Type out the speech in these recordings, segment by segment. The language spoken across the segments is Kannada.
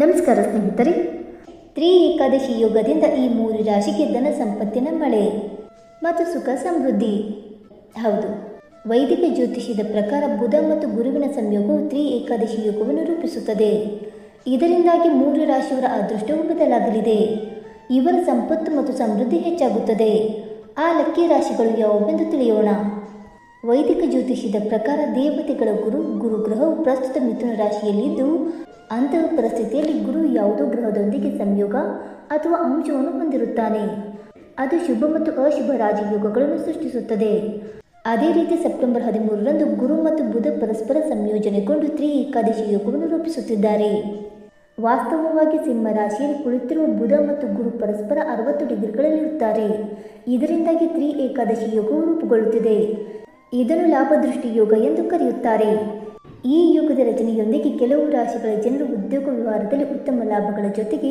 ನಮಸ್ಕಾರ ಸ್ನೇಹಿತರೆ. ತ್ರೀ ಏಕಾದಶಿ ಯೋಗದಿಂದ ಈ ಮೂರು ರಾಶಿಗೆ ಧನ ಸಂಪತ್ತಿನ ಮಳೆ ಮತ್ತು ಸುಖ ಸಮೃದ್ಧಿ. ಹೌದು, ವೈದಿಕ ಜ್ಯೋತಿಷ್ಯದ ಪ್ರಕಾರ ಬುಧ ಮತ್ತು ಗುರುವಿನ ಸಂಯೋಗವು ತ್ರಿ ಏಕಾದಶಿ ಯೋಗವನ್ನು ರೂಪಿಸುತ್ತದೆ. ಇದರಿಂದಾಗಿ ಮೂರು ರಾಶಿಯವರ ಅದೃಷ್ಟವು ಬದಲಾಗಲಿದೆ. ಇವರ ಸಂಪತ್ತು ಮತ್ತು ಸಮೃದ್ಧಿ ಹೆಚ್ಚಾಗುತ್ತದೆ. ಆ ಲಕ್ಕಿ ರಾಶಿಗಳು ಯಾವುವೆಂದು ತಿಳಿಯೋಣ. ವೈದಿಕ ಜ್ಯೋತಿಷ್ಯದ ಪ್ರಕಾರ ದೇವತೆಗಳ ಗುರು, ಗುರುಗ್ರಹವು ಪ್ರಸ್ತುತ ಮಿಥುನ ರಾಶಿಯಲ್ಲಿದ್ದು ಅಂತಹ ಪರಿಸ್ಥಿತಿಯಲ್ಲಿ ಗುರು ಯಾವುದೋ ಗ್ರಹದೊಂದಿಗೆ ಸಂಯೋಗ ಅಥವಾ ಅಂಶವನ್ನು ಹೊಂದಿರುತ್ತಾನೆ. ಅದು ಶುಭ ಮತ್ತು ಅಶುಭ ರಾಜಯೋಗಗಳನ್ನು ಸೃಷ್ಟಿಸುತ್ತದೆ. ಅದೇ ರೀತಿ ಸೆಪ್ಟೆಂಬರ್ ಹದಿಮೂರರಂದು ಗುರು ಮತ್ತು ಬುಧ ಪರಸ್ಪರ ಸಂಯೋಜನೆಗೊಂಡು ತ್ರಿ ಏಕಾದಶಿ ಯೋಗವನ್ನು ರೂಪಿಸುತ್ತಿದ್ದಾರೆ. ವಾಸ್ತವವಾಗಿ ಸಿಂಹ ರಾಶಿಯಲ್ಲಿ ಕುಳಿತಿರುವ ಬುಧ ಮತ್ತು ಗುರು ಪರಸ್ಪರ ಅರವತ್ತು ಡಿಗ್ರಿಗಳಲ್ಲಿರುತ್ತಾರೆ. ಇದರಿಂದಾಗಿ ತ್ರಿ ಏಕಾದಶಿ ಯೋಗವು ರೂಪುಗೊಳ್ಳುತ್ತಿದೆ. ಇದನ್ನು ಲಾಭದೃಷ್ಟಿ ಯೋಗ ಎಂದು ಕರೆಯುತ್ತಾರೆ. ಈ ಯುಗದ ರಚನೆಯೊಂದಿಗೆ ಕೆಲವು ರಾಶಿಗಳ ಜನರು ಉದ್ಯೋಗ ವ್ಯವಹಾರದಲ್ಲಿ ಉತ್ತಮ ಲಾಭಗಳ ಜೊತೆಗೆ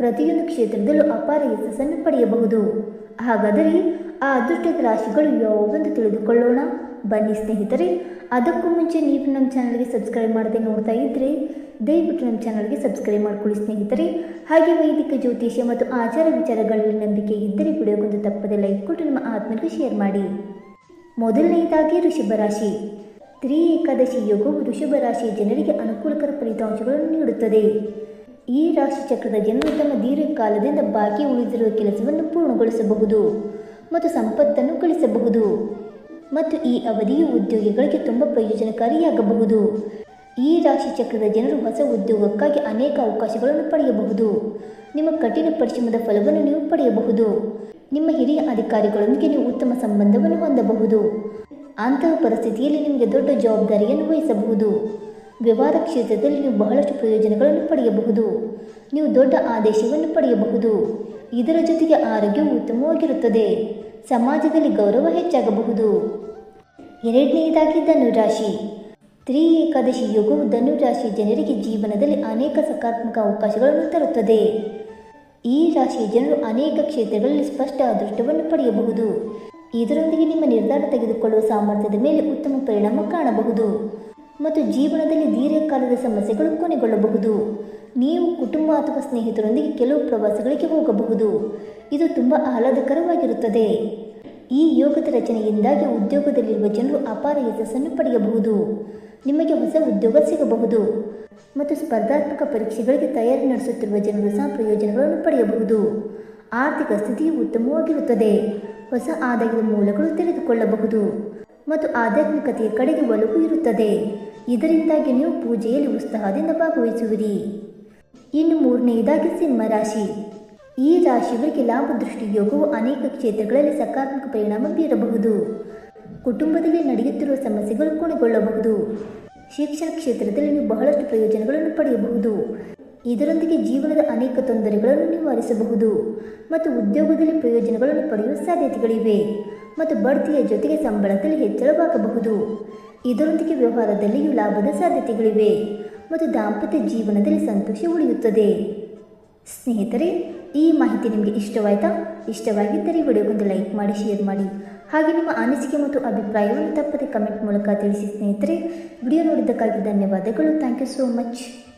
ಪ್ರತಿಯೊಂದು ಕ್ಷೇತ್ರದಲ್ಲೂ ಅಪಾರ ಯಶಸ್ಸನ್ನು ಪಡೆಯಬಹುದು. ಹಾಗಾದರೆ ಆ ಅದೃಷ್ಟದ ರಾಶಿಗಳು ಯಾವುವೆಂದು ತಿಳಿದುಕೊಳ್ಳೋಣ? ಬನ್ನಿ ಸ್ನೇಹಿತರೆ, ಅದಕ್ಕೂ ಮುಂಚೆ ನೀವು ನಮ್ಮ ಚಾನಲ್ಗೆ ಸಬ್ಸ್ಕ್ರೈಬ್ ಮಾಡದೆ ನೋಡ್ತಾ ಇದ್ದರೆ ದಯವಿಟ್ಟು ನಮ್ಮ ಚಾನಲ್ಗೆ ಸಬ್ಸ್ಕ್ರೈಬ್ ಮಾಡ್ಕೊಳ್ಳಿ ಸ್ನೇಹಿತರೆ. ಹಾಗೆ ವೈದಿಕ ಜ್ಯೋತಿಷ್ಯ ಮತ್ತು ಆಚಾರ ವಿಚಾರಗಳಲ್ಲಿ ನಂಬಿಕೆ ಇದ್ದರೆ ವಿಡಿಯೋಗೊಂದು ತಪ್ಪದೆ ಲೈಕ್ ಕೊಟ್ಟು ನಿಮ್ಮ ಆತ್ಮಕ್ಕೆ ಶೇರ್ ಮಾಡಿ. ಮೊದಲನೆಯದಾಗಿ ಋಷಭ ರಾಶಿ. ತ್ರಿ ಏಕಾದಶಿ ಯೋಗವು ವೃಷಭ ರಾಶಿಯ ಜನರಿಗೆ ಅನುಕೂಲಕರ ಫಲಿತಾಂಶಗಳನ್ನು ನೀಡುತ್ತದೆ. ಈ ರಾಶಿ ಚಕ್ರದ ಜನರು ತಮ್ಮ ದೀರ್ಘಕಾಲದಿಂದ ಬಾಕಿ ಉಳಿದಿರುವ ಕೆಲಸವನ್ನು ಪೂರ್ಣಗೊಳಿಸಬಹುದು ಮತ್ತು ಸಂಪತ್ತನ್ನು ಗಳಿಸಬಹುದು. ಮತ್ತು ಈ ಅವಧಿಯು ಉದ್ಯೋಗಿಗಳಿಗೆ ತುಂಬ ಪ್ರಯೋಜನಕಾರಿಯಾಗಬಹುದು. ಈ ರಾಶಿ ಚಕ್ರದ ಜನರು ಹೊಸ ಉದ್ಯೋಗಕ್ಕಾಗಿ ಅನೇಕ ಅವಕಾಶಗಳನ್ನು ಪಡೆಯಬಹುದು. ನಿಮ್ಮ ಕಠಿಣ ಪರಿಶ್ರಮದ ಫಲವನ್ನು ನೀವು ಪಡೆಯಬಹುದು. ನಿಮ್ಮ ಹಿರಿಯ ಅಧಿಕಾರಿಗಳೊಂದಿಗೆ ನೀವು ಉತ್ತಮ ಸಂಬಂಧವನ್ನು ಹೊಂದಬಹುದು. ಅಂತಹ ಪರಿಸ್ಥಿತಿಯಲ್ಲಿ ನಿಮಗೆ ದೊಡ್ಡ ಜವಾಬ್ದಾರಿಯನ್ನು ವಹಿಸಬಹುದು. ವ್ಯವಹಾರ ಕ್ಷೇತ್ರದಲ್ಲಿ ನೀವು ಬಹಳಷ್ಟು ಪ್ರಯೋಜನಗಳನ್ನು ಪಡೆಯಬಹುದು. ನೀವು ದೊಡ್ಡ ಆದೇಶವನ್ನು ಪಡೆಯಬಹುದು. ಇದರ ಜೊತೆಗೆ ಆರೋಗ್ಯವು ಉತ್ತಮವಾಗಿರುತ್ತದೆ. ಸಮಾಜದಲ್ಲಿ ಗೌರವ ಹೆಚ್ಚಾಗಬಹುದು. ಎರಡನೆಯದಾಗಿ ಧನುರಾಶಿ. ತ್ರಿ ಏಕಾದಶಿ ಯೋಗವು ಧನುರಾಶಿ ಜನರಿಗೆ ಜೀವನದಲ್ಲಿ ಅನೇಕ ಸಕಾರಾತ್ಮಕ ಅವಕಾಶಗಳನ್ನು ತರುತ್ತದೆ. ಈ ರಾಶಿಯ ಜನರು ಅನೇಕ ಕ್ಷೇತ್ರಗಳಲ್ಲಿ ಸ್ಪಷ್ಟ ಅದೃಷ್ಟವನ್ನು ಪಡೆಯಬಹುದು. ಇದರೊಂದಿಗೆ ನಿಮ್ಮ ನಿರ್ಧಾರ ತೆಗೆದುಕೊಳ್ಳುವ ಸಾಮರ್ಥ್ಯದ ಮೇಲೆ ಉತ್ತಮ ಪರಿಣಾಮ ಕಾಣಬಹುದು. ಮತ್ತು ಜೀವನದಲ್ಲಿ ದೀರ್ಘಕಾಲದ ಸಮಸ್ಯೆಗಳು ಕೊನೆಗೊಳ್ಳಬಹುದು. ನೀವು ಕುಟುಂಬ ಅಥವಾ ಸ್ನೇಹಿತರೊಂದಿಗೆ ಕೆಲವು ಪ್ರವಾಸಗಳಿಗೆ ಹೋಗಬಹುದು. ಇದು ತುಂಬ ಆಹ್ಲಾದಕರವಾಗಿರುತ್ತದೆ. ಈ ಯೋಗದ ರಚನೆಯಿಂದಾಗಿ ಉದ್ಯೋಗದಲ್ಲಿರುವ ಜನರು ಅಪಾರ ಯಶಸ್ಸನ್ನು ಪಡೆಯಬಹುದು. ನಿಮಗೆ ಹೊಸ ಉದ್ಯೋಗ ಸಿಗಬಹುದು. ಮತ್ತು ಸ್ಪರ್ಧಾತ್ಮಕ ಪರೀಕ್ಷೆಗಳಿಗೆ ತಯಾರಿ ನಡೆಸುತ್ತಿರುವ ಜನರು ಸಹ ಪ್ರಯೋಜನಗಳನ್ನು ಪಡೆಯಬಹುದು. ಆರ್ಥಿಕ ಸ್ಥಿತಿಯು ಉತ್ತಮವಾಗಿರುತ್ತದೆ. ಹೊಸ ಆದಾಯದ ಮೂಲಗಳು ತೆರೆದುಕೊಳ್ಳಬಹುದು ಮತ್ತು ಆಧ್ಯಾತ್ಮಿಕತೆಯ ಕಡೆಗೆ ಒಲವು ಇರುತ್ತದೆ. ಇದರಿಂದಾಗಿ ನೀವು ಪೂಜೆಯಲ್ಲಿ ಉತ್ಸಾಹದಿಂದ ಭಾಗವಹಿಸುವಿರಿ. ಇನ್ನು ಮೂರನೆಯದಾಗಿ ಸಿಂಹ ರಾಶಿ. ಈ ರಾಶಿಯವರಿಗೆ ಲಾಭದೃಷ್ಟಿ ಯೋಗವು ಅನೇಕ ಕ್ಷೇತ್ರಗಳಲ್ಲಿ ಸಕಾರಾತ್ಮಕ ಪರಿಣಾಮ ಬೀರಬಹುದು. ಕುಟುಂಬದಲ್ಲಿ ನಡೆಯುತ್ತಿರುವ ಸಮಸ್ಯೆಗಳು ಕೊನೆಗೊಳ್ಳಬಹುದು. ಶಿಕ್ಷಣ ಕ್ಷೇತ್ರದಲ್ಲಿ ನೀವು ಬಹಳಷ್ಟು ಪ್ರಯೋಜನಗಳನ್ನು ಪಡೆಯಬಹುದು. ಇದರೊಂದಿಗೆ ಜೀವನದ ಅನೇಕ ತೊಂದರೆಗಳನ್ನು ನಿವಾರಿಸಬಹುದು ಮತ್ತು ಉದ್ಯೋಗದಲ್ಲಿ ಪ್ರಯೋಜನಗಳನ್ನು ಪಡೆಯುವ ಸಾಧ್ಯತೆಗಳಿವೆ ಮತ್ತು ಬಡ್ತಿಯ ಜೊತೆಗೆ ಸಂಬಳದಲ್ಲಿ ಹೆಚ್ಚಳವಾಗಬಹುದು. ಇದರೊಂದಿಗೆ ವ್ಯವಹಾರದಲ್ಲಿಯೂ ಲಾಭದ ಸಾಧ್ಯತೆಗಳಿವೆ ಮತ್ತು ದಾಂಪತ್ಯ ಜೀವನದಲ್ಲಿ ಸಂತೋಷ ಉಳಿಯುತ್ತದೆ. ಸ್ನೇಹಿತರೆ, ಈ ಮಾಹಿತಿ ನಿಮಗೆ ಇಷ್ಟವಾಯಿತಾ? ಇಷ್ಟವಾಗಿದ್ದರೆ ವಿಡಿಯೋಗೊಂದು ಲೈಕ್ ಮಾಡಿ, ಶೇರ್ ಮಾಡಿ. ಹಾಗೆ ನಿಮ್ಮ ಅನಿಸಿಕೆ ಮತ್ತು ಅಭಿಪ್ರಾಯವನ್ನು ತಪ್ಪದೆ ಕಮೆಂಟ್ ಮೂಲಕ ತಿಳಿಸಿ ಸ್ನೇಹಿತರೆ. ವಿಡಿಯೋ ನೋಡಿದ್ದಕ್ಕಾಗಿ ಧನ್ಯವಾದಗಳು. Thank you so much.